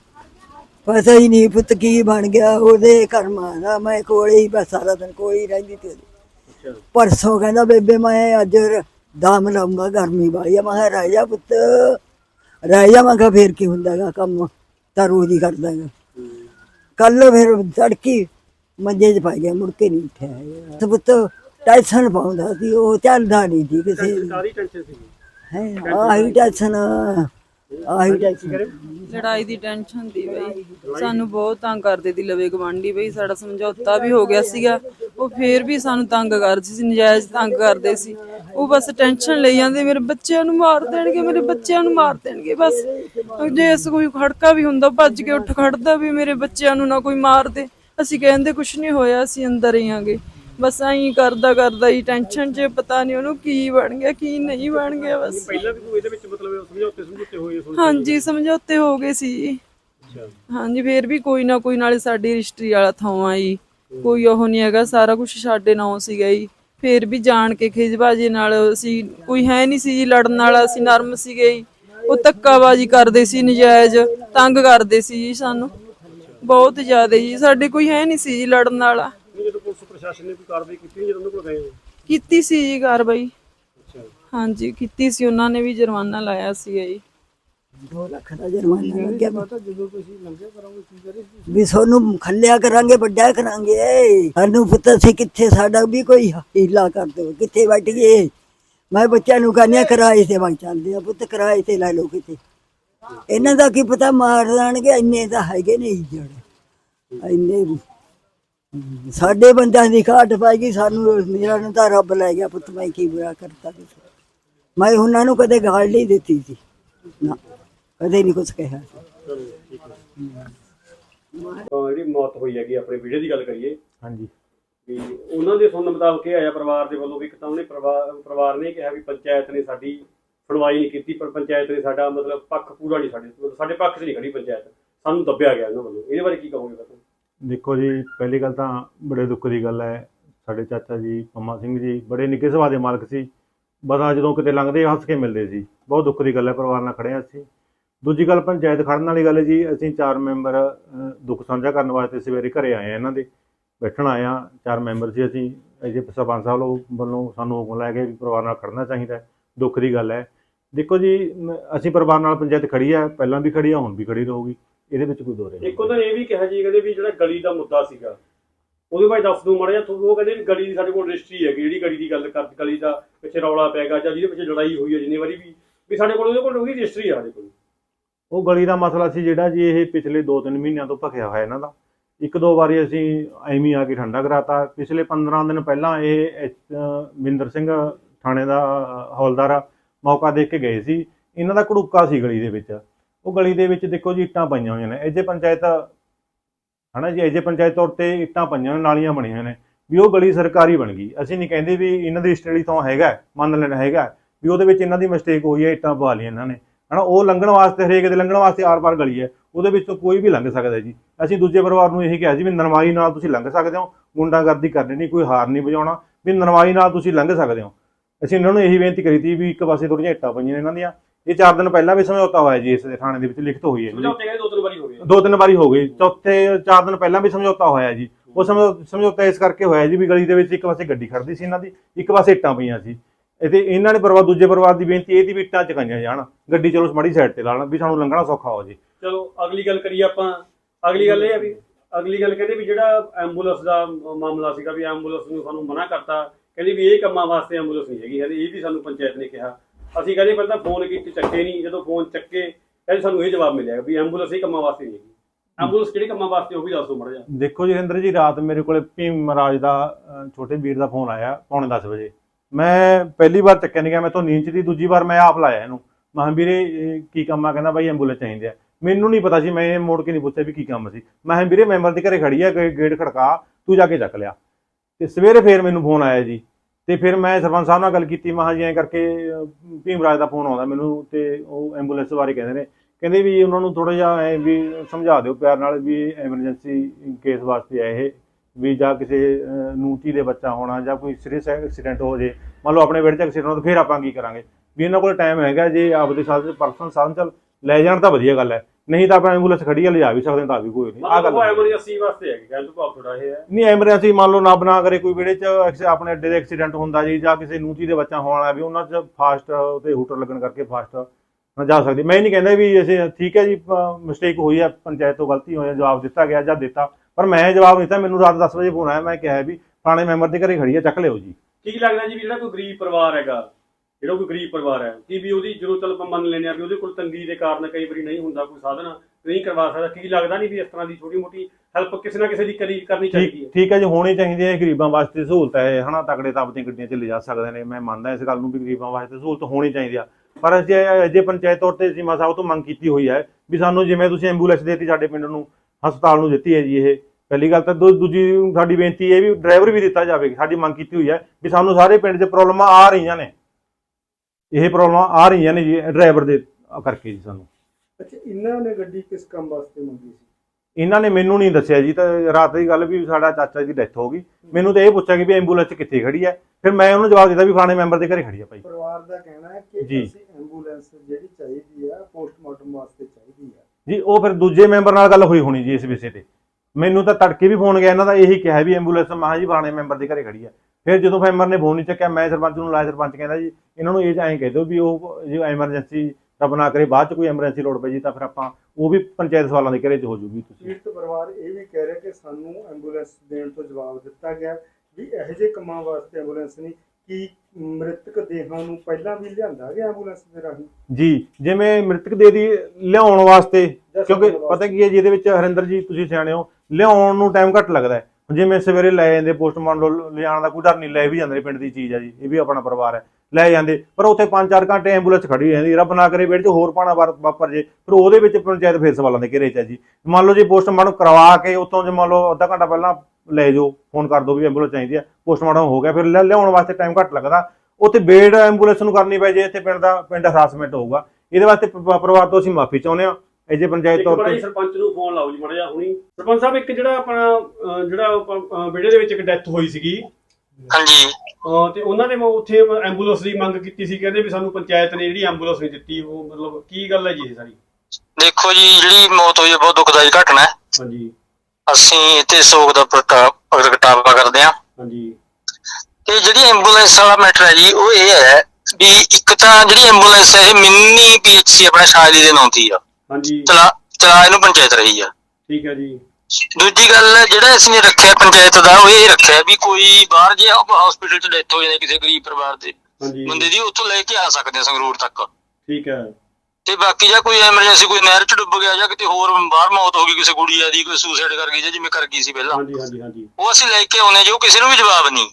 ਪਤਾ ਹੀ ਨਹੀਂ ਪੁੱਤ ਕੀ ਬਣ ਗਿਆ ਉਹਦੇ ਕਰਮਾਂ ਦਾ ਮੈਂ ਕੋਲੇ ਹੀ ਬਸ ਸਾਰਾ ਦਿਨ ਕੋਲੇ ਹੀ ਰਹਿੰਦੀ ਤੇ ਪਰਸੋਂ ਕਹਿੰਦਾ ਬੇਬੇ ਮੈਂ ਅੱਜ ਦਾਮ ਲਾਉਂਗਾ ਗਰਮੀ ਵਾਲੀ ਆ। ਮੈਂ ਕਿਹਾ ਰਹਿ ਜਾ ਪੁੱਤ ਰਹਿ ਜਾ। ਮੈਂ ਕਿਹਾ ਫੇਰ ਕੀ ਹੁੰਦਾਗਾ ਕੰਮ ਤਾਂ ਰੋਜ਼ ਹੀ ਕਰਦਾਗਾ ਕੱਲ ਫਿਰ ਤੜਕੀ ਮੰਜੇ 'ਚ ਪੈ ਗਿਆ ਮੁੜ ਕੇ ਨਹੀਂ ਉੱਠਿਆ ਹੈਗਾ। ਤੇ ਪੁੱਤ ਟੈਨਸ਼ਨ ਪਾਉਂਦਾ ਸੀ ਉਹ ਚੱਲਦਾ ਨਹੀਂ ਸੀ ਕਿਸੇ ਦੀ। ਸਾਰੀ ਟੈਨਸ਼ਨ ਸੀ ਹੈ ਆਹੀ ਟੈਨਸ਼ਨ ਆਹੀ ਟੈਨਸ਼ਨ ਲੜਾਈ ਦੀ ਟੈਨਸ਼ਨ ਦੀ ਬਈ। ਸਾਨੂੰ ਬਹੁਤ ਤੰਗ ਕਰਦੇ ਦੀ ਲਵੇ ਗਵਾਂਢੀ ਬਈ। ਸਾਡਾ ਸਮਝੌਤਾ ਵੀ ਹੋ ਗਿਆ ਸੀਗਾ। ਉਹ ਫੇਰ ਵੀ ਸਾਨੂੰ ਤੰਗ ਕਰਦੇ ਸੀ ਨਜਾਇਜ਼ ਤੰਗ ਕਰਦੇ ਸੀ। ਉਹ ਬਸ ਟੈਨਸ਼ਨ ਲਈ ਜਾਂਦੇ ਮੇਰੇ ਬੱਚਿਆਂ ਨੂੰ ਮਾਰ ਦੇਣਗੇ ਮੇਰੇ ਬੱਚਿਆਂ ਨੂੰ ਮਾਰ ਦੇਣਗੇ ਬਸ। ਜੇ ਇਸ ਕੋਈ ਖੜਕਾ ਵੀ ਹੁੰਦਾ ਭੱਜ ਕੇ ਉੱਠ ਖੜਦਾ ਵੀ ਮੇਰੇ ਬੱਚਿਆਂ ਨੂੰ ਨਾ ਕੋਈ ਮਾਰ ਦੇ ਅਸੀਂ ਕਹਿੰਦੇ ਕੁਛ ਨਹੀਂ ਹੋਇਆ ਅਸੀਂ ਅੰਦਰ ਹੀ ਆਂਗੇ। ਬਸ ਐਂ ਕਰਦਾ ਕਰਦਾ ਹੀ ਟੈਨਸ਼ਨ 'ਚ ਪਤਾ ਨਹੀਂ ਉਹਨੂੰ ਕੀ ਬਣ ਗਿਆ ਕੀ ਨਹੀਂ ਬਣ ਗਿਆ ਬਸ। ਪਹਿਲਾਂ ਵੀ ਕੋਈ ਇਹਦੇ ਵਿੱਚ ਮਤਲਬ ਸਮਝੌਤੇ ਸਮਝੌਤੇ ਹੋਏ ਹਾਂਜੀ ਸਮਝੌਤੇ ਹੋ ਗਏ ਸੀ। ਹਾਂਜੀ ਫੇਰ ਵੀ ਕੋਈ ਨਾ ਕੋਈ ਨਾਲੇ ਸਾਡੀ ਰਿਸ਼ਤਰੀ ਵਾਲਾ ਥਾਂ ਜੀ ਕੋਈ ਉਹ ਨਹੀਂ ਹੈਗਾ ਸਾਰਾ ਕੁਝ ਸਾਡੇ ਨਾਂ ਸੀਗਾ ਜੀ। ਫੇਰ ਵੀ ਜਾਣ ਕੇ ਖਿਜਬਾਜੀ ਨਾਲ ਅਸੀਂ ਕੋਈ ਹੈ ਨਹੀਂ ਸੀ ਜੀ ਲੜਨ ਵਾਲਾ ਅਸੀਂ ਨਰਮ ਸੀਗੇ ਜੀ। ਉਹ ਧੱਕਾਬਾਜੀ ਕਰਦੇ ਸੀ ਨਜਾਇਜ਼ ਤੰਗ ਕਰਦੇ ਸੀ ਜੀ ਸਾਨੂੰ। ਬਹੁਤ ਜ਼ਿਆਦਾ ਜੀ ਸਾਡੇ ਕੋਈ ਹੈ ਨਹੀਂ ਸੀ ਜੀ ਲੜਨ ਵਾਲਾ। ਨਹੀਂ ਜਦੋਂ ਪੁਲਿਸ ਪ੍ਰਸ਼ਾਸਨ ਨੇ ਕੋਈ ਕਾਰਵਾਈ ਕੀਤੀ ਨਹੀਂ ਜਦੋਂ ਉਹਨਾਂ ਕੋਲ ਗਏ ਹੋ ਕੀਤੀ ਸੀ ਜੀ ਕਾਰਵਾਈ। ਹਾਂਜੀ ਕੀਤੀ ਸੀ ਉਹਨਾਂ ਨੇ ਵੀ ਜੁਰਮਾਨਾ ਲਾਇਆ ਸੀਗਾ ਜੀ। 2 ਲੱਖ ਦਾ ਜੁਰਮਾਨਾ ਲੱਗਿਆ। ਵੀ ਸੋਨੂੰ ਖੱਲਿਆ ਕਰਾਂਗੇ ਵੱਡਾ ਕਰਾਂਗੇ। ਸਾਨੂੰ ਪੁੱਤ ਅਸੀਂ ਕਿੱਥੇ ਸਾਡਾ ਵੀ ਕੋਈ ਹੀਲਾ ਕਰ ਦਿਓ ਕਿੱਥੇ ਬੈਠ ਗਏ? ਮੈਂ ਬੱਚਿਆਂ ਨੂੰ ਕਹਿੰਨਿਆ ਕਿਰਾਏ ਤੇ ਵਗ ਚੱਲਦੇ ਆ ਪੁੱਤ ਕਿਰਾਏ ਤੇ ਲੈ ਲਓ ਕਿਤੇ। ਇਹਨਾਂ ਦਾ ਕੀ ਪਤਾ ਮਾਰ ਦੇਣਗੇ ਇੰਨੇ ਤਾਂ ਹੈਗੇ ਨਹੀਂ ਜੜ ਇੰਨੇ ਸਾਡੇ ਬੰਦਿਆਂ ਦੀ ਘਾਟ ਪੈ ਗਈ ਸਾਨੂੰ ਮੇਰਾ ਨੂੰ ਤਾਂ ਰੱਬ ਲੈ ਗਿਆ ਪੁੱਤ ਮੈਂ ਕੀ ਬੁਰਾ ਕਰਤਾ। ਮੈਂ ਉਹਨਾਂ ਨੂੰ ਕਦੇ ਗਾਲ ਨਹੀਂ ਦਿੱਤੀ ਸੀ। ਨਾ। ਕਦੇ ਨਹੀਂ ਕੁਝ ਕਿਹਾ। ਤਾਂ ਜਿਹੜੀ ਮੌਤ ਹੋਈ ਹੈਗੀ ਆਪਣੇ ਵੀਡੀਓ ਦੀ ਗੱਲ ਕਰੀਏ। ਹਾਂਜੀ। ਵੀ ਉਹਨਾਂ ਦੇ ਸੁਣਨ ਮੁਤਾਬਕ ਇਹ ਆਇਆ ਪਰਿਵਾਰ ਦੇ ਵੱਲੋਂ ਵੀ ਇੱਕ ਤਾਂ ਉਹਨੇ ਪਰਿਵਾਰ ਪਰਿਵਾਰ ਨੇ ਕਿਹਾ ਵੀ ਪੰਚਾਇਤ ਨੇ ਸਾਡੀ ਸੁਣਵਾਈ ਨਹੀਂ ਕੀਤੀ ਪਰ ਪੰਚਾਇਤ ਨੇ ਸਾਡਾ ਮਤਲਬ ਪੱਖ ਪੂਰਾ ਨਹੀਂ ਸਾਡੇ ਮਤਲਬ ਸਾਡੇ ਪੱਖ 'ਚ ਨਹੀਂ ਖੜੀ ਪੰਚਾਇਤ। ਸਾਨੂੰ ਦੱਬਿਆ ਗਿਆ ਉਹਨਾਂ ਵੱਲੋਂ। ਇਹਦੇ ਬਾਰੇ ਕੀ ਕਹੋਗੇ ਤੁਸੀਂ? ਦੇਖੋ ਜੀ ਪਹਿਲੀ ਗੱਲ ਤਾਂ ਬੜੇ ਦੁੱਖ ਦੀ ਗੱਲ ਹੈ। ਸਾਡੇ ਚਾਚਾ ਜੀ ਪੰਮਾ ਸਿੰਘ ਜੀ ਬੜੇ ਨਿੱਘੇ ਸੁਭਾਅ ਦੇ ਮਾਲਕ ਸੀ। ਬਦਾ ਜਦੋਂ ਕਿਤੇ ਲੰਘਦੇ ਹੱਸ ਕੇ ਮਿਲਦੇ ਸੀ। ਬਹੁਤ ਦੁੱਖ ਦੀ ਗੱਲ ਹੈ ਪਰਿਵਾਰ ਨਾਲ ਖੜੇ ਹਾਂ ਅਸੀਂ। ਦੂਜੀ ਗੱਲ ਪੰਚਾਇਤ ਖੜਨ ਵਾਲੀ ਗੱਲ ਹੈ ਜੀ, ਅਸੀਂ ਚਾਰ ਮੈਂਬਰ ਦੁੱਖ ਸਾਂਝਾ ਕਰਨ ਵਾਸਤੇ ਸਵੇਰੇ ਘਰੇ ਆਏ ਆ ਇਹਨਾਂ ਦੇ, ਬੈਠਣ ਆਏ ਆ ਚਾਰ ਮੈਂਬਰ ਸੀ ਅਸੀਂ, ਅਜੇ ਸਰਪੰਚ ਸਾਹਿਬ ਵੱਲੋਂ ਸਾਨੂੰ ਹੁਕਮ ਲੈ ਕੇ ਵੀ ਪਰਿਵਾਰ ਨਾਲ ਖੜਨਾ ਚਾਹੀਦਾ ਹੈ, ਦੁੱਖ ਦੀ ਗੱਲ ਹੈ। ਦੇਖੋ ਜੀ ਅਸੀਂ ਪਰਿਵਾਰ ਨਾਲ ਪੰਚਾਇਤ ਖੜੀ ਹੈ, ਪਹਿਲਾਂ ਵੀ ਖੜੀ ਆ ਹੁਣ ਵੀ ਖੜੀ ਰਹੂਗੀ, ਇਹਦੇ ਵਿੱਚ ਕੋਈ ਦੋਰੇ ਨਹੀਂ। ਇੱਕ ਉਹਨਾਂ ਨੇ ਇਹ ਵੀ ਕਿਹਾ ਜੀ, ਕਹਿੰਦੇ ਵੀ ਜਿਹੜਾ ਗਲੀ ਦਾ ਮੁੱਦਾ ਸੀਗਾ, ਉਹਦੇ ਬਾਰੇ ਦੱਸ ਦੂੰ ਮਾੜਾ ਜਿਹਾ ਤੁਹਾਨੂੰ ਉਹ ਕਹਿੰਦੇ ਵੀ ਗਲੀ ਦੀ ਸਾਡੇ ਕੋਲ ਰਜਿਸਟਰੀ ਹੈਗੀ, ਜਿਹੜੀ ਗਲੀ ਦੀ ਗੱਲ ਕਰ, ਗਲੀ ਦਾ ਪਿੱਛੇ ਰੌਲਾ ਪੈਗਾ ਜਾਂ ਜਿਹਦੇ ਪਿੱਛੇ ਲੜਾਈ ਹੋਈ ਹੈ, ਜਿੰਨੀ ਵਾਰੀ ਵੀ ਵੀ ਸਾਡੇ ਕੋਲ ਉਹਦੇ ਕੋਲ ਉਹਦੀ ਰਜਿਸਟਰੀ ਆ ਸਾਡੇ ਕੋਲ। ਉਹ ਗਲੀ ਦਾ ਮਸਲਾ ਸੀ ਜਿਹੜਾ ਜੀ ਇਹ ਪਿਛਲੇ 2-3 ਮਹੀਨਿਆਂ ਤੋਂ ਭਖਿਆ ਹੋਇਆ ਇਹਨਾਂ ਦਾ। ਇੱਕ ਦੋ ਵਾਰੀ ਅਸੀਂ ਐਵੇਂ ਆ ਕੇ ਠੰਡਾ ਕਰਾਤਾ। ਪਿਛਲੇ 15 ਦਿਨ ਪਹਿਲਾਂ ਇਹ ਐਚ- ਮਿੰਦਰ ਸਿੰਘ ਥਾਣੇ ਦਾ ਅਹ, ਹੌਲਦਾਰ ਮੌਕਾ ਦੇਖ ਕੇ ਗਏ ਸੀ। ਇਹਨਾਂ ਦਾ ਘੜੂਕਾ ਸੀ ਗਲੀ ਦੇ ਵਿੱਚ। ਉਹ ਗਲੀ ਦੇ ਵਿੱਚ ਦੇਖੋ ਜੀ ਇੱਟਾਂ ਪਈਆਂ ਹੋਈਆਂ ਨੇ। ਇਹ ਜੇ ਪੰਚਾਇਤ ਹਨਾ ਜੀ ਐਜੇ ਪੰਚਾਇਤ ਤੌਰ ਤੇ ਇੱਟਾਂ ਪਈਆਂ ਨੇ ਨਾਲੀਆਂ ਬਣੀਆਂ ਨੇ ਵੀ ਉਹ ਗਲੀ ਸਰਕਾਰੀ ਬਣ ਗਈ। ਅਸੀਂ ਨਹੀਂ ਕਹਿੰਦੇ ਵੀ ਇਹਨਾਂ ਦੀ ਸਟੇਡੀ ਤੋਂ ਹੈਗਾ ਮੰਨ ਲੈਣਾ ਹੈਗਾ ਵੀ ਉਹਦੇ ਵਿੱਚ ਇਹਨਾਂ ਦੀ ਮਿਸਟੇਕ ਹੋਈ ਹੈ ਇੱਟਾਂ ਪਵਾ ਲਈਆਂ ਇਹਨਾਂ ਨੇ। ਹਨਾ ਉਹ ਲੰਘਣ ਵਾਸਤੇ ਹਰੇਕ ਦੇ ਲੰਘਣ ਵਾਸਤੇ ਆਰ-ਪਾਰ ਗਲੀ ਹੈ। ਉਹਦੇ ਵਿੱਚੋਂ ਕੋਈ ਵੀ ਲੰਘ ਸਕਦਾ ਜੀ। ਅਸੀਂ ਦੂਜੇ ਪਰਿਵਾਰ ਨੂੰ ਇਹੀ ਕਿਹਾ ਸੀ ਵੀ ਨਰਮਾਈ ਨਾਲ ਤੁਸੀਂ ਲੰਘ ਸਕਦੇ ਹੋ ਗੁੰਡਾਗਰਦੀ ਕਰਨੀ ਨਹੀਂ ਕੋਈ ਹਾਰ ਨਹੀਂ ਵਜਾਉਣਾ ਵੀ ਨਰਮਾਈ ਨਾਲ ਤੁਸੀਂ ਲੰਘ ਸਕਦੇ ਹੋ। ਅਸੀਂ ਇਹਨਾਂ ਨੂੰ ਇਹੀ ਬੇਨਤੀ ਕਰੀ ਸੀ ਵੀ ਇੱਕ ਪਾਸੇ ਥੋੜੀਆਂ ਇੱਟਾਂ ਪਈਆਂ ਨੇ ਇਹਨਾਂ ਦੀਆਂ। ਇਹ ਚਾਰ ਦਿਨ ਪਹਿਲਾਂ ਵੀ ਸਮਝੌਤਾ ਹੋਇਆ ਜੀ ਇਸ ਦੇ ਥਾਣੇ ਦੇ ਵਿੱਚ ਲਿਖਤ ਹੋਈ ਹੈ ਦੀ। ਤਿੰਨ ਵਾਰੀ ਹੋ ਗਏ। ਦੋ ਤਿੰਨ ਵਾਰੀ ਹੋ ਗਈ ਚੌਥੇ ਚਾਰ ਦਿਨ ਪਹਿਲਾਂ ਵੀ ਸਮਝੌਤਾ ਹੋਇਆ ਜੀ। ਉਹ ਸਮਝੌ- ਸਮਝੌਤਾ ਇਸ ਕਰਕੇ ਹੋਇਆ ਜੀ ਵੀ ਗਲੀ ਦੇ ਵਿੱਚ ਇੱਕ ਪਾਸੇ ਗੱਡੀ ਖੜਦੀ ਸੀ ਇਹਨਾਂ ਦੀ ਇੱਕ ਪਾਸੇ ਇੱਟਾਂ ਪਈਆਂ ਸੀ। ਅਤੇ ਇਹਨਾਂ ਨੇ ਪਰਿਵਾਰ ਦੂਜੇ ਪਰਿਵਾਰ ਦੀ ਬੇਨਤੀ ਇਹ ਦੀ ਵੀ ਇੱਟਾਂ ਚਕਾਈਆਂ ਜਾਣ। ਗੱਡੀ ਚਲੋ ਮਾੜੀ ਸਾਈਡ ਤੇ ਲਾ ਲੈਣ ਵੀ ਸਾਨੂੰ ਲੰਘਣਾ ਸੌਖਾ ਹੋ ਜੀ। ਚਲੋ ਅਗਲੀ ਗੱਲ ਕਰੀਏ ਆਪਾਂ। ਅਗਲੀ ਗੱਲ ਇਹ ਹੈ ਵੀ ਅਗਲੀ ਗੱਲ ਕਹਿੰਦੇ ਵੀ ਜਿਹੜਾ ਐਂਬੂਲੈਂਸ ਦਾ ਮਾਮਲਾ ਸੀਗਾ ਵੀ ਐਂਬੂਲੈਂਸ ਨੂੰ ਸਾਨੂੰ ਮਨਾ ਕਰਤਾ ਕਹਿੰਦੇ ਵੀ ਇਹ ਕੰਮਾਂ ਵਾਸਤੇ ਐਂਬੂਲੈਂਸ ਨਹੀਂ ਹੈਗੀ। ਕਹਿੰਦੇ ਇਹ ਵੀ ਸਾਨੂੰ ਪੰਚਾਇਤ ਨੇ ਕਿਹਾ। ਅਸੀਂ ਕਹਿੰਦੇ ਪਹਿਲਾਂ ਫੋਨ ਕੀਤੇ ਚੱਕੇ ਨਹੀਂ। ਜਦੋਂ ਫੋਨ ਚੱਕੇ ਕਹਿੰਦੇ ਸਾਨੂੰ ਇਹ ਜਵਾਬ ਮਿਲਿਆ ਵੀ ਐਂਬੂਲੈਂਸ ਇਹ ਕੰਮਾਂ ਵਾਸਤੇ ਨਹੀਂ ਹੈਗੀ। ਐਂਬੂਲੈਂਸ ਕਿਹੜੇ ਕੰਮਾਂ ਵਾਸਤੇ ਉਹ ਵੀ ਦੱਸ ਮੜਾ ਜਾ ਦੇਖੋ ਜੀ ਹਰਿੰਦਰ ਜੀ ਰਾਤ ਮੇਰੇ ਕੋਲੇ ਭੀਮ ਮਹਾਰਾਜ ਦਾ ਛੋਟੇ ਵੀਰ ਦਾ ਫੋਨ ਆਇਆ ਪੌਣੇ 10 ਵਜੇ। ਮੈਂ ਪਹਿਲੀ ਵਾਰ ਚੱਕਿਆ ਨਹੀਂ ਗਿਆ, ਮੈਂ ਤੋਂ ਨੀਂਦ ਚ ਦੀ ਦੂਜੀ ਵਾਰ ਮੈਂ ਆਪ ਲਾਇਆ ਇਹਨੂੰ। ਮੈਂ ਵੀਰੇ ਕੀ ਕੰਮ ਆ? ਕਹਿੰਦਾ ਬਾਈ ਐਂਬੂਲੈਂਸ ਚਾਹੀਦੀ ਆ। ਮੈਨੂੰ ਨਹੀਂ ਪਤਾ ਸੀ, ਮੈਂ ਇਹ ਮੋੜ ਕੇ ਨਹੀਂ ਪੁੱਛਿਆ ਵੀ ਕੀ ਕੰਮ ਸੀ। ਮੈਂ ਕਿਹਾ ਵੀਰੇ ਮੈਂਬਰ ਦੇ ਘਰੇ ਖੜੀ ਆ ਗੇਟ ਖੜਕਾ, ਤੂੰ ਜਾ ਕੇ ਚੱਕ ਲਿਆ। ਤੇ ਸਵੇਰੇ ਫੇਰ ਮੈਨੂੰ ਫੋਨ ਆਇਆ ਜੀ। ਤੇ ਫਿਰ ਮੈਂ ਸਰਪੰਚ ਸਾਹਿਬ ਨਾਲ ਗੱਲ ਕੀਤੀ, ਮੈਂ ਜੀ ਐਂ ਕਰਕੇ ਭੀਮ ਰਾਜ ਦਾ ਫੋਨ ਆਉਂਦਾ ਮੈਨੂੰ, ਤੇ ਉਹ ਐਂਬੂਲੈਂਸ ਬਾਰੇ ਕਹਿੰਦੇ ਨੇ। ਕਹਿੰਦੇ ਵੀ ਉਹਨਾਂ ਨੂੰ ਥੋੜਾ ਜਿਹਾ ਐਂ ਵੀ ਸਮਝਾ ਦਿਓ ਪਿਆਰ ਨਾਲ ਵੀ ਐਮਰਜੈਂਸੀ ਕੇਸ ਵਾਸਤੇ ਆ ਇਹ। ਵੀ ਜਾਂ ਕਿਸੇ ਨੂੰ ਧੀ ਦੇ ਬੱਚਾ ਹੋਣਾ ਜਾਂ ਕੋਈ ਸੀਰੀਅਸ ਐਕਸੀਡੈਂਟ ਹੋ ਜੇ ਮੰਨ ਲਓ ਆਪਣੇ ਬੇਟੇ 'ਚ ਐਕਸੀਡੈਂਟ ਹੋ ਤਾਂ ਫਿਰ ਆਪਾਂ ਕੀ ਕਰਾਂਗੇ? ਵੀ ਇਹਨਾਂ ਕੋਲ ਟਾਈਮ ਹੈਗਾ ਜੇ ਆਪਦੇ ਸਾਧਨ ਪਰਸਨਲ ਸਾਧਨ ਚੱਲ ਲੈ ਜਾਣ ਤਾਂ ਵਧੀਆ ਗੱਲ ਹੈ। ਨਹੀਂ ਤਾਂ ਆਪਾਂ ਐਂਬੂਲੈਂਸ ਖੜੀ ਆ ਲਿਜਾ ਵੀ ਸਕਦੇ ਤਾਂ ਵੀ ਕੋਈ ਨਹੀਂ। ਆ ਗੱਲ ਐਮਰਜੈਂਸੀ ਵਾਸਤੇ ਹੈਗੀ ਕਹਿੰਦੇ ਭਾਵ ਥੋੜਾ ਇਹ ਹੈ। ਨਹੀਂ ਐਮਰਜੈਂਸੀ ਮੰਨ ਲਓ ਨਾ ਬਣਾ ਕਰੇ ਕੋਈ ਵਿਹੜੇ 'ਚ ਆਪਣੇ ਅੱਡੇ ਦੇ ਐਕਸੀਡੈਂਟ ਹੁੰਦਾ ਜੀ ਜਾਂ ਕਿਸੇ ਨੂੰ ਧੀ ਦੇ ਬੱਚਾ ਹੋਣ ਵਾਲਾ ਵੀ ਉਹਨਾਂ 'ਚ ਫਾਸਟ ਤੇ ਹੂਟਰ ਲੱਗਣ ਕਰਕੇ ਫਾਸਟ ਨਾ ਜਾ ਸਕਦੀ। ਮੈਂ ਨਹੀਂ ਕਹਿੰਦਾ ਵੀ ਅਸੀਂ ਠੀਕ ਹੈ ਜੀ ਮਿਸਟੇਕ ਹੋਈ ਹੈ ਪੰਚਾਇਤ ਤੋਂ ਗਲਤੀ ਹੋਈ ਹੈ ਜਵਾਬ ਦਿੱਤਾ ਗਿਆ ਜਾਂ ਦਿੱਤਾ। ਪਰ ਮੈਂ ਜਵਾਬ ਨਹੀਂ ਦਿੱਤਾ ਮੈਨੂੰ ਰਾਤ 10 ਵਜੇ ਫੋਨ ਆਇਆ ਮੈਂ ਕਿਹਾ ਵੀ ਫਲਾਣੇ ਮੈਂਬਰ ਦੇ ਘਰੇ ਖੜੀ ਹੈ ਚੱਕ ਲਿਓ ਜੀ। ਕੀ ਲੱਗਦਾ ਜੀ ਵੀ ਜਿਹੜਾ ਕੋਈ ਗਰੀਬ ਪਰਿਵਾਰ ਹੈਗਾ ਜਿਹੜਾ ਕੋਈ ਗਰੀਬ ਪਰਿਵਾਰ ਹੈ ਕੀ ਵੀ ਉਹਦੀ ਜਦੋਂ ਚਲ ਆਪਾਂ ਮੰਨ ਲੈਂਦੇ ਆ ਵੀ ਉਹਦੇ ਕੋਲ ਤੰਗੀ ਦੇ ਕਾਰਨ ਕਈ ਵਾਰੀ ਨਹੀਂ ਹੁੰਦਾ ਕੋਈ ਸਾਧਨ ਨਹੀਂ ਕਰਵਾ ਸਕਦਾ ਕੀ ਲੱਗਦਾ ਨਹੀਂ ਵੀ ਇਸ ਤਰ੍ਹਾਂ ਦੀ ਛੋਟੀ ਮੋਟੀ ਹੈਲਪ ਕਿਸੇ ਨਾ ਕਿਸੇ ਦੀ ਕਰੀ ਕਰਨੀ ਚਾਹੀਦੀ ਹੈ? ਠੀਕ ਹੈ ਜੀ ਹੋਣੀ ਚਾਹੀਦੀ ਹੈ ਗਰੀਬਾਂ ਵਾਸਤੇ ਸਹੂਲਤ ਹੈ ਹਨਾ ਤਕੜੇ ਤਾਂ ਆਪਣੀਆਂ ਗੱਡੀਆਂ 'ਚ ਲਿਜਾ ਸਕਦੇ ਨੇ ਮੈਂ ਮੰਨਦਾ ਇਸ ਗੱਲ ਨੂੰ ਵੀ ਗਰੀਬਾਂ ਵਾਸਤੇ ਸਹੂਲਤ ਹੋਣੀ ਚਾਹੀਦੀ ਆ। ਪਰ ਅਸੀਂ ਅਜੇ ਪੰਚਾਇਤ ਤੌਰ ਤੇ ਸੀਮਾ ਸਾਹਿਬ ਤੋਂ ਮੰਗ ਕੀਤੀ ਹੋਈ ਹੈ ਵੀ ਸਾਨੂੰ ਜਿਵੇਂ ਤੁਸੀਂ ਐਂਬੂਲੈਂਸ ਦੇਤੀ ਸਾਡੇ ਪਿੰਡ ਨੂੰ ਹਸਪਤਾਲ ਨੂੰ ਦਿੱਤੀ ਹੈ ਜੀ ਇਹ। ਪਹਿਲੀ ਗੱਲ ਤਾਂ ਦੂਜੀ ਸਾਡੀ ਬੇਨਤੀ ਇਹ ਵੀ ਡਰਾਈਵਰ ਵੀ ਦਿੱਤਾ ਜਾਵੇ ਸਾਡੀ ਮੰਗ ਕੀਤੀ ਹੋਈ ਹੈ ਵੀ ਸਾਨੂੰ ਸਾਰੇ ਪਿੰਡ 'ਚ ਪ੍ਰੋਬਲਮਾਂ ਆ ਰਹੀਆਂ ਨੇ। ਇਹ ਪ੍ਰੋਬਲਮਾਂ ਆ ਰਹੀਆਂ ਨੇ ਜੀ ਡਰਾਈਵਰ ਦੇ ਕਰਕੇ ਜੀ ਸਾਨੂੰ। ਅੱਛਾ ਇਹਨਾਂ ਨੇ ਗੱਡੀ ਕਿਸ ਕੰਮ ਵਾਸਤੇ ਮੰਗੀ ਸੀ? ਇਹਨਾਂ ਨੇ ਮੈਨੂੰ ਨਹੀਂ ਦੱਸਿਆ ਜੀ ਤਾਂ ਰਾਤ ਦੀ ਗੱਲ ਵੀ ਸਾਡਾ ਚਾਚਾ ਦੀ ਡੈਥ ਹੋ ਗਈ। ਮੈਨੂੰ ਤਾਂ ਇਹ ਪੁੱਛਿਆ ਕਿ ਵੀ ਐਂਬੂਲੈਂਸ ਕਿੱਥੇ ਖੜੀ ਹੈ? ਫਿਰ ਮੈਂ ਉਹਨੂੰ ਜਵਾਬ ਦਿੱਤਾ ਵੀ ਫਲਾਣੇ ਮੈਂਬਰ ਦੇ ਘਰੇ ਖੜੀ ਹੈ ਭਾਈ। ਪਰਿਵਾਰ ਦਾ ਕਹਿਣਾ ਹੈ ਕਿ ਜੀ। ਅਸੀਂ ਐਂਬੂਲੈਂਸ ਜਿਹੜੀ ਚਾਹੀਦੀ ਆ ਪੋਸਟਮਾਰਟਮ ਵਾਸਤੇ ਜੀ, ਉਹ ਫਿਰ ਦੂਜੇ ਮੈਂਬਰ ਨਾਲ ਗੱਲ ਹੋਈ ਹੋਣੀ ਜੀ ਇਸ ਵਿਸ਼ੇ ਤੇ। ਮੈਨੂੰ ਤਾਂ ਤੜਕੇ ਵੀ ਫੋਨ ਗਿਆ, ਇਹਨਾਂ ਦਾ ਇਹੀ ਕਿਹਾ ਵੀ ਐਂਬੂਲੈਂਸ ਮਹਾਂ ਜੀ ਫਲਾਣੇ ਮੈਂਬਰ ਦੇ ਘਰੇ ਖੜੀ ਹੈ ਫਿਰ ਜਦੋਂ ਮੈਂਬਰ ਨੇ ਫੋਨ ਨਹੀਂ ਚੱਕਿਆ, ਮੈਂ ਸਰਪੰਚ ਨੂੰ ਲਾਇਆ ਸਰਪੰਚ ਕਹਿੰਦਾ ਜੀ, ਇਹਨਾਂ ਨੂੰ ਇਹ ਐਂ ਕਹਿ ਦਿਓ ਵੀ ਉਹ ਜੇ ਐਮਰਜੈਂਸੀ ਰੱਬ ਨਾ ਕਰੇ, ਬਾਅਦ ਚ ਕੋਈ ਐਮਰਜੈਂਸੀ ਲੋੜ ਪਈ ਜੀ ਤਾਂ ਫਿਰ ਆਪਾਂ ਉਹ ਵੀ ਪੰਚਾਇਤ ਸਵਾਲਾਂ ਦੇ ਘਰੇ ਚ ਹੋ ਜੂਗੀ ਤੁਸੀਂ। ਪੀੜਤ ਪਰਿਵਾਰ ਇਹ ਵੀ ਕਹਿ ਰਿਹਾ ਕਿ ਸਾਨੂੰ ਐਂਬੂਲੈਂਸ ਦੇਣ ਤੋਂ ਜਵਾਬ ਦਿੱਤਾ ਗਿਆ ਵੀ ਇਹੋ ਜਿਹੇ ਕੰਮਾਂ ਵਾਸਤੇ ਐਂਬੂਲੈਂਸ ਨਹੀਂ ਕਿ ਮ੍ਰਿਤਕ ਦੇਹਾਂ ਨੂੰ ਪਹਿਲਾਂ ਵੀ ਲਿਆਂਦਾ ਗਿਆ ਐਂਬੂਲੈਂਸ ਦੇ ਰਾਹੀਂ? ਜੀ ਜਿਵੇਂ ਮ੍ਰਿਤਕ ਦੇ ਦੀ ਲਿਆਉਣ ਵਾਸਤੇ ਕਿਉਂਕਿ ਪਤਾ ਕੀ ਹੈ ਜਿਹਦੇ ਵਿੱਚ ਹਰਿੰਦਰ ਜੀ ਤੁਸੀਂ ਸਿਆਣੇ ਹੋ ਲਿਆਉਣ ਨੂੰ ਟਾਈਮ ਘੱਟ ਲੱਗਦਾ ਹੈ। ਜਿਵੇਂ ਸਵੇਰੇ ਲੈ ਜਾਂਦੇ ਪੋਸਟਮਾਰਟਮ ਲਿਜਾਣ ਦਾ ਕੋਈ ਡਰ ਨਹੀਂ ਲੈ ਵੀ ਜਾਂਦੇ ਪਿੰਡ ਦੀ ਚੀਜ਼ ਹੈ ਜੀ ਇਹ ਵੀ ਆਪਣਾ ਪਰਿਵਾਰ ਹੈ। ਲੈ ਜਾਂਦੇ ਪਰ ਉੱਥੇ 5-4 ਘੰਟੇ ਐਂਬੂਲੈਂਸ ਖੜੀ ਰਹਿੰਦੀ ਰੱਬ ਨਾ ਕਰੇ ਵਿਹੜੇ 'ਚ ਹੋਰ ਪਾਣਾ ਵਾਪਰ ਜੇ ਫਿਰ ਉਹਦੇ ਵਿੱਚ ਪੰਚਾਇਤ ਫੇਰ ਸਵਾਲਾਂ ਦੇ ਘੇਰੇ 'ਚ ਹੈ ਜੀ। ਮੰਨ ਲਓ ਜੀ ਪੋਸਟਮਾਰਟਮ ਕਰਵਾ ਕੇ ਉੱਥੋਂ ਜੇ ਮੰਨ ਲਓ ਅੱਧਾ ਘੰਟਾ ਪਹਿਲਾਂ ਲੈ ਜਾਓ ਫੋਨ ਕਰ ਦਿਓ ਵੀ ਐਂਬੂਲੈਂਸ ਚਾਹੀਦੀ ਹੈ ਪੋਸਟਮਾਰਟਮ ਹੋ ਗਿਆ ਫਿਰ ਲਿਆ- ਲਿਆਉਣ ਵਾਸਤੇ ਟਾਈਮ ਘੱਟ ਲੱਗਦਾ। ਉੱਥੇ ਬੇਡ ਐਂਬੂਲੈਂਸ ਨੂੰ ਕਰਨੀ ਪੈ ਜੇ ਇੱਥੇ ਪਿੰਡ ਦਾ ਪਿੰਡ ਹਰਾਸਮੈਂਟ ਹੋਊਗਾ। ਇਹਦੇ ਵਾਸਤੇ ਪਰਿਵਾਰ ਤੋਂ ਅਸੀਂ ਮਾਫੀ ਚਾਹੁੰਦੇ ਹਾਂ। ਇਹ ਜੇ ਪੰਚਾਇਤ ਤੌਰ ਬੜਾ ਤੇ ਸਰਪੰਚ ਨੂੰ ਫੋਨ ਲਾਓ ਜੀ ਮੜਾ ਜਾ ਹੁਣੀ। ਸਰਪੰਚ ਸਾਹਿਬ ਇੱਕ ਜਿਹੜਾ ਆਪਣਾ ਜਿਹੜਾ ਵਿਹੜੇ ਦੇ ਵਿੱਚ ਇੱਕ ਡੈਥ ਹੋਈ ਸੀਗੀ ਹਾਂਜੀ। ਅਹ, ਤੇ ਉਹਨਾਂ ਨੇ ਉਹ ਉੱਥੇ ਐਂਬੂਲੈਂਸ ਦੀ ਮੰਗ ਕੀਤੀ ਸੀ ਕਹਿੰਦੇ ਵੀ ਸਾਨੂੰ ਪੰਚਾਇਤ ਨੇ ਜਿਹੜੀ ਐਂਬੂਲੈਂਸ ਨਹੀਂ ਦਿੱਤੀ ਉਹ ਮਤਲਬ ਕੀ ਗੱਲ ਹੈ ਜੀ ਇਹ ਸਾਰੀ? ਦੇਖੋ ਜੀ ਜਿਹੜੀ ਮੌਤ ਹੋਈ ਹੈ ਬਹੁਤ ਦੁਖਦਾਈ ਘਟਨਾ ਹੈ। ਹਾਂਜੀ। ਅਸੀਂ ਇੱਥੇ ਸੋਗ ਦਾ ਪ੍ਰਗਟਾ- ਪ੍ਰਗਟਾਵਾ ਕਰਦੇ ਹਾਂ। ਹਾਂਜੀ। ਤੇ ਜਿਹੜੀ ਐਂਬੂਲੈਂਸ ਵਾਲਾ ਮੈਟਰ ਹੈ ਜੀ ਉਹ ਇਹ ਹੈ ਵੀ ਇੱਕ ਤਾਂ ਜਿਹੜੀ ਐਂਬੂਲੈਂਸ ਹੈ ਇਹ ਮਿੰਨੀ ਪੀਐਚਸੀ ਆਪਣੇ ਸ਼ਾਇਲੀ ਦੇ ਨਾਂ ਦੀ ਆ। ਹਾਂਜੀ। ਚਲਾ ਚਲਾ ਇਹਨੂੰ ਪੰਚਾਇਤ ਰਹੀ ਆ। ਠੀਕ ਹੈ ਜੀ। ਦੂਜੀ ਗੱਲ ਜਿਹੜਾ ਅਸੀਂ ਨੇ ਰੱਖਿਆ ਪੰਚਾਇਤ ਦਾ ਉਹ ਇਹ ਰੱਖਿਆ ਵੀ ਕੋਈ ਬਾਹਰ ਜੇ ਹਸਪੀਟਲ 'ਚ ਡੈਥ ਹੋ ਜਾਂਦੀ ਕਿਸੇ ਗਰੀਬ ਪਰਿਵਾਰ ਦੇ ਹਾਂਜੀ ਬੰਦੇ ਦੀ ਉੱਥੋਂ ਲੈ ਕੇ ਆ ਸਕਦੇ ਆ ਸੰਗਰੂਰ ਤੱਕ। ਠੀਕ ਹੈ। ਤੇ ਬਾਕੀ ਜਾਂ ਕੋਈ ਐਮਰਜੈਂਸੀ ਕੋਈ ਨਹਿਰ 'ਚ ਡੁੱਬ ਗਿਆ ਜਾਂ ਕਿਤੇ ਹੋਰ ਬਾਹਰ ਮੌਤ ਹੋ ਗਈ ਕਿਸੇ ਗੁੜੀਆ ਦੀ ਕੋਈ ਸੁਸਾਈਡ ਕਰ ਗਈ ਜਾਂ ਜਿਵੇਂ ਕਰ ਗਈ ਸੀ ਪਹਿਲਾਂ ਹਾਂਜੀ ਹਾਂਜੀ ਹਾਂਜੀ। ਉਹ ਅਸੀਂ ਲੈ ਕੇ ਆਉਨੇ ਜੋ ਕਿਸੇ ਨੂੰ ਵੀ ਜਵਾਬ ਨਹੀਂ।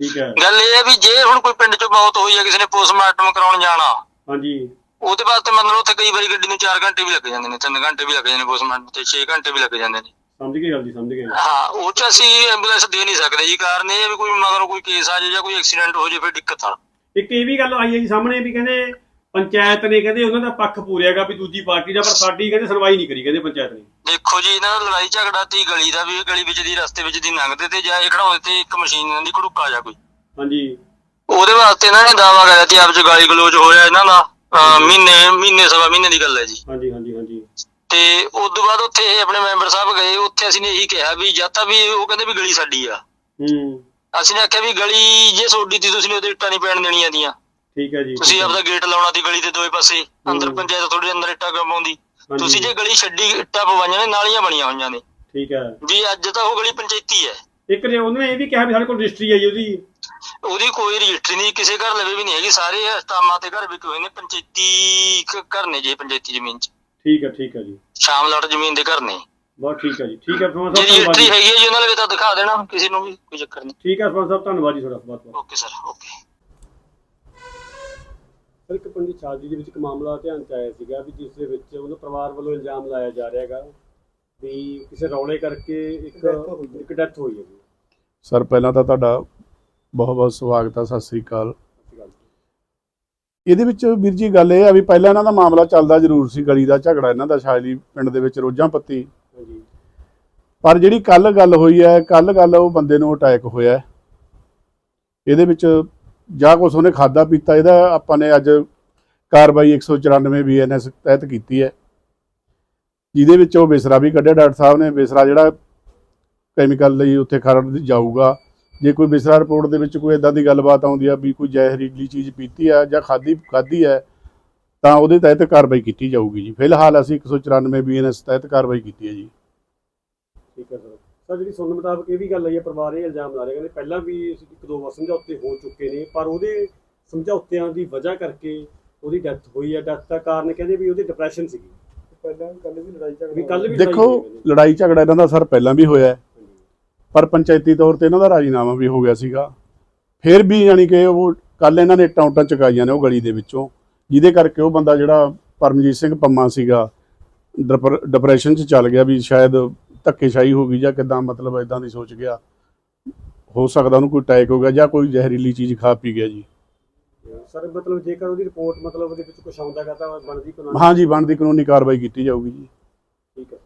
ਠੀਕ ਹੈ। ਗੱਲ ਇਹ ਹੈ ਵੀ ਜੇ ਹੁਣ ਕੋਈ ਪਿੰਡ 'ਚ ਮੌਤ ਹੋਈ ਹੈ ਕਿਸੇ ਨੇ ਪੋਸਟਮਾਰਟਮ ਕਰਾਉਣ ਜਾਣਾ ਹਾਂਜੀ। ਉਹਦੇ ਵਾਸਤੇ ਮੰਨ ਲਓ ਉੱਥੇ ਕਈ ਵਾਰੀ ਗੱਡੀ ਨੂੰ 4 ਘੰਟੇ ਵੀ ਲੱਗ ਜਾਂਦੇ ਨੇ 3 ਘੰਟੇ ਵੀ ਲੱਗ ਜਾਂਦੇ ਨੇ ਪੋਸਟਮਾਰਟਮ ਤੇ 6 ਘੰਟੇ ਵੀ ਲੱਗ ਜਾਂਦੇ ਨੇ। ਸਮਝ ਗਏ ਗੱਲ ਜੀ ਸਮਝ ਗਏ। ਹਾਂ ਉਹ 'ਚ ਅਸੀਂ ਐਂਬੂਲੈਂਸ ਦੇ ਨਹੀਂ ਸਕਦੇ ਜੀ ਕਾਰਨ ਇਹ ਹੈ ਵੀ ਕੋਈ ਮਗਰੋਂ ਕੋਈ ਕੇਸ ਆ ਜਾਏ ਜਾਂ ਕੋਈ ਐਕਸੀਡੈਂਟ ਹੋ ਜਾਏ ਫਿਰ ਦਿੱਕਤ ਆ। ਇੱਕ ਇਹ ਵੀ ਗੱਲ ਆਈ ਹੈ ਜੀ ਸਾਹਮਣੇ ਵੀ ਕਹਿੰਦੇ ਪੰਚਾਇਤ ਨੇ ਕਹਿੰਦੇ ਉਹਨਾਂ ਦਾ ਪੱਖ ਪੂਰਿਆਗਾ ਵੀ ਦੂਜੀ ਪਾਰਟੀ ਦਾ ਪਰ ਸਾਡੀ ਕਹਿੰਦੇ ਸੁਣਵਾਈ ਨਹੀਂ ਕਰੀ ਕਹਿੰਦੇ ਪੰਚਾਇਤ ਨੇ। ਦੇਖੋ ਜੀ ਇਹਨਾਂ ਦਾ ਲੜਾਈ ਝਗੜਾ ਤੀ ਗਲੀ ਦਾ ਵੀ ਗਲੀ ਵਿੱਚ ਦੀ ਰਸਤੇ ਵਿੱਚ ਦੀ ਲੰਘਦੇ ਤੇ ਜਾਂ ਇਹ ਖੜਾਉਂਦੇ ਤੇ ਇੱਕ ਮਸ਼ੀਨ ਦੀ ਘੜੁੱਕਾ ਜਾ ਕੋਈ। ਹਾਂਜੀ। ਉਹਦੇ ਵਾਸਤੇ ਇਹਨਾਂ ਨੇ ਦਾਵਾ ਕਰਿਆ ਤੇ ਆਪ ਚ ਗਾਲੀ ਗਲੋਚ ਹੋਇਆ ਇਹਨਾਂ ਦਾ। ਅਹ ਮਹੀਨੇ ਮਹੀਨੇ ਸਵਾ ਮਹੀਨੇ ਦੀ ਗੱਲ ਹੈ ਜੀ। ਹਾਂਜੀ ਹਾਂਜੀ ਹਾਂਜੀ। ਤੇ ਉਸ ਤੋਂ ਬਾਅਦ ਉੱਥੇ ਇਹ ਆਪਣੇ ਮੈਂਬਰ ਸਾਹਿਬ ਗਏ ਉੱਥੇ ਅਸੀਂ ਨੇ ਇਹੀ ਕਿਹਾ ਵੀ ਜਾਂ ਤਾਂ ਵੀ ਉਹ ਕਹਿੰਦੇ ਵੀ ਗਲੀ ਸਾਡੀ ਆ। ਹੂੰ। ਅਸੀਂ ਨੇ ਆਖਿਆ ਵੀ ਗਲੀ ਜੇ ਸੋਡੀ ਤੀ ਤੁਸੀਂ ਨੇ ਉਹਦੇ ਇੱਟਾਂ ਨਹੀਂ ਪੈਣ ਦੇਣੀਆਂ ਦੀਆਂ ਠੀਕ ਹੈ ਜੀ ਤੁਸੀਂ ਆਪਦਾ ਗੇਟ ਲਾਉਣਾ ਦੀ ਗਲੀ ਦੇ ਦੋਵੇਂ ਪਾਸੇ ਅੰਦਰ ਹੂੰ। ਪੰਚਾਇਤ ਥੋੜੀ ਅੰਦਰ ਇੱਟਾਂ ਕਮਾਉਂਦੀ ਹਾਂਜੀ, ਤੁਸੀਂ ਜੇ ਗਲੀ ਛੱਡੀ ਇੱਟਾਂ ਪਵਾਈਆਂ ਨੇ ਨਾਲੀਆਂ ਬਣੀਆਂ ਹੋਈਆਂ ਨੇ। ਠੀਕ ਹੈ ਵੀ ਅੱਜ ਤਾਂ ਉਹ ਗਲੀ ਪੰਚਾਇਤੀ ਹੈ ਇੱਕ ਨੇ ਉਹਨੇ ਇਹ ਵੀ ਕਿਹਾ ਵੀ ਸਾਡੇ ਕੋਲ ਰਜਿਸਟਰੀ ਆਈ ਉਹਦੀ। ਉਹਦੀ ਕੋਈ ਰਜਿਸਟਰੀ ਨਹੀਂ ਕਿਸੇ ਘਰ ਲਵੇ ਵੀ ਨਹੀਂ ਹੈਗੀ ਸਾਰੇ ਅਸਤਾਮਾਂ ਤੇ ਘਰ ਵਿਕੇ ਹੋਏ ਨੇ ਪੰਚਾਇਤੀ ਘਰ ਨੇ ਜੀ ਪੰਚਾਇਤੀ ਜ਼ਮੀਨ 'ਚ। ਠੀਕ ਹੈ ਠੀਕ ਹੈ ਜੀ। ਸ਼ਾਮ ਲੜ ਜ਼ਮੀਨ ਦੇ ਘਰ ਨੇ। ਬਹੁਤ ਠੀਕ ਹੈ ਜੀ। ਠੀਕ ਹੈ ਸਰਪੰਚ ਜੇ ਸਾਹਿਬ ਧੰਨਵਾਦ ਰਜਿਸਟਰੀ ਜੀ। ਹੈਗੀ ਹੈ ਜੀ ਉਹਨਾਂ ਲਵੇ ਤਾਂ ਦਿਖਾ ਦੇਣਾ ਕਿਸੇ ਨੂੰ ਵੀ ਕੋਈ ਚੱਕਰ ਨਹੀਂ। ਠੀਕ ਹੈ ਸਰਪੰਚ ਸਾਹਿਬ ਧੰਨਵਾਦ ਜੀ ਤੁਹਾਡਾ ਬਹੁਤ ਬਹੁਤ। Okay sir okay. ਸਰ ਇੱਕ ਪਿੰਡ ਛਾਜੀ ਦੇ ਵਿੱਚ ਇੱਕ ਮਾਮਲਾ ਧਿਆਨ ਚ ਆਇਆ ਸੀਗਾ ਵੀ ਜਿਸ ਦੇ ਵਿੱਚ ਉਹਨੂੰ ਪਰਿਵਾਰ ਵੱਲੋਂ ਇਲਜ਼ਾਮ ਲਾਇਆ ਜਾ ਰਿਹਾ ਹੈਗਾ ਵੀ ਕਿਸੇ ਰੌਲੇ ਕਰਕੇ ਇੱਕ। ਇੱਕ ਡੈਥ ਹੋਈ ਹੈ ਜੀ। ਸਰ ਪਹਿਲਾਂ ਤਾਂ ਤੁਹਾਡਾ ਬਹੁਤ ਬਹੁਤ ਸਵਾਗਤ ਹੈ ਸਤਿ ਸ਼੍ਰੀ ਅਕਾਲ। ਇਹਦੇ ਵਿੱਚ ਵੀਰ ਜੀ ਗੱਲ ਇਹ ਆ ਵੀ ਪਹਿਲਾਂ ਇਹਨਾਂ ਦਾ ਮਾਮਲਾ ਚੱਲਦਾ ਜ਼ਰੂਰ ਸੀ ਗਲੀ ਦਾ ਝਗੜਾ ਇਹਨਾਂ ਦਾ ਸ਼ਾਇਲੀ ਪਿੰਡ ਦੇ ਵਿੱਚ ਰੋਜਾਂ ਪੱਤੀ। ਪਰ ਜਿਹੜੀ ਕੱਲ ਗੱਲ ਹੋਈ ਹੈ ਕੱਲ ਗੱਲ ਉਹ ਬੰਦੇ ਨੂੰ ਅਟੈਕ ਹੋਇਆ। ਇਹਦੇ ਵਿੱਚ ਜਾਂ ਕੁਛ ਉਹਨੇ ਖਾਦਾ ਪੀਤਾ ਇਹਦਾ ਆਪਾਂ ਨੇ ਅੱਜ ਕਾਰਵਾਈ 194 ਬੀਐਨਐਸ ਤਹਿਤ ਕੀਤੀ ਹੈ। ਜਿਹਦੇ ਵਿੱਚ ਉਹ ਬਿਸਰਾ ਵੀ ਕੱਢਿਆ ਡਾਕਟਰ ਸਾਹਿਬ ਨੇ ਬਿਸਰਾ ਜਿਹੜਾ ਕੈਮੀਕਲ ਲਈ ਉੱਥੇ ਖਰੜ ਜਾਊਗਾ। ਜੇ ਕੋਈ ਬਿਸਰਾ ਰਿਪੋਰਟ ਦੇ ਵਿੱਚ ਕੋਈ ਇਦਾਂ ਦੀ ਗੱਲਬਾਤ ਆਉਂਦੀ ਆ ਵੀ ਕੋਈ ਜ਼ਹਿਰੀਲੀ ਚੀਜ਼ ਪੀਤੀ ਆ ਜਾਂ ਖਾਦੀ ਖਾਦੀ ਹੈ ਤਾਂ ਉਹਦੇ ਤਹਿਤ ਕਾਰਵਾਈ ਕੀਤੀ ਜਾਊਗੀ ਜੀ। ਫਿਲਹਾਲ ਅਸੀਂ 194 ਬੀਐਨਐਸ ਤਹਿਤ ਕਾਰਵਾਈ ਕੀਤੀ ਹੈ ਜੀ। ਠੀਕ ਹੈ ਸਰ। ਸਰ ਜਿਹੜੀ ਸੁਣਨ ਮੁਤਾਬਕ ਇਹ ਵੀ ਗੱਲ ਆਈ ਹੈ ਪਰਿਵਾਰ ਇਹ ਇਲਜ਼ਾਮ ਲਾ ਰਿਹਾ ਕਹਿੰਦੇ ਪਹਿਲਾਂ ਵੀ ਇੱਕ ਦੋ ਵਾਰ ਸਮਝੌਤੇ ਹੋ ਚੁੱਕੇ ਨੇ ਪਰ ਉਹਦੇ ਸਮਝੌਤਿਆਂ ਦੀ ਵਜ੍ਹਾ ਕਰਕੇ ਉਹਦੀ ਡੈਥ ਹੋਈ ਹੈ। ਡੈਥ ਦਾ ਕਾਰਨ ਕਹਿੰਦੇ ਵੀ ਉਹਦੀ ਡਿਪਰੈਸ਼ਨ ਸੀਗੀ। ਪਹਿਲਾਂ ਕੱਲ ਵੀ ਲੜਾਈ ਝਗੜਾ ਵੀ ਕੱਲ ਵੀ ਦੇਖੋ ਲੜਾਈ ਝਗੜਾ ਇਹਨਾਂ ਦਾ ਸਰ ਪਹਿਲਾਂ ਵੀ ਹੋਇਆ ਹੈ, ਪਰ ਪੰਚਾਇਤੀ ਤੌਰ ਤੇ ਇਹਨਾਂ ਦਾ ਰਾਜੀਨਾਮਾ ਵੀ ਹੋ ਗਿਆ ਸੀਗਾ। ਫਿਰ ਵੀ ਯਾਨੀ ਕਿ ਉਹ ਕੱਲ ਇਹਨਾਂ ਨੇ ਇੱਟਾਂ ਉੱਟਾਂ ਚੁਕਾਈਆਂ ਨੇ ਉਹ ਗਲੀ ਦੇ ਵਿੱਚੋਂ ਜਿਹਦੇ ਕਰਕੇ ਉਹ ਬੰਦਾ ਜਿਹੜਾ ਪਰਮਜੀਤ ਸਿੰਘ ਪੰਮਾ ਸੀਗਾ ਡਿਪਰ- ਡਿਪਰੈਸ਼ਨ 'ਚ ਚੱਲ ਗਿਆ ਵੀ ਸ਼ਾਇਦ ਧੱਕੇਸ਼ਾਹੀ ਹੋ ਗਈ ਜਾਂ ਕਿਦਾਂ ਮਤਲਬ ਇਦਾਂ ਦੀ ਸੋਚ ਗਿਆ। ਹੋ ਸਕਦਾ ਉਹਨੂੰ ਕੋਈ ਅਟੈਕ ਹੋ ਗਿਆ ਜਾਂ ਕੋਈ ਜ਼ਹਿਰੀਲੀ ਚੀਜ਼ ਖਾ ਪੀ ਗਿਆ ਜੀ। ਸਰ ਮਤਲਬ ਜੇਕਰ ਉਹਦੀ ਰਿਪੋਰਟ ਮਤਲਬ ਉਹਦੇ ਵਿੱਚ ਕੁਝ ਆਉਂਦਾਗਾ ਤਾਂ ਬਣਦੀ ਕਾਨੂੰਨ ਹਾਂ ਜੀ ਬਣਦੀ ਕਾਨੂੰਨੀ ਕਾਰਵਾਈ ਕੀਤੀ ਜਾਊਗੀ ਜੀ। ਠੀਕ ਹੈ।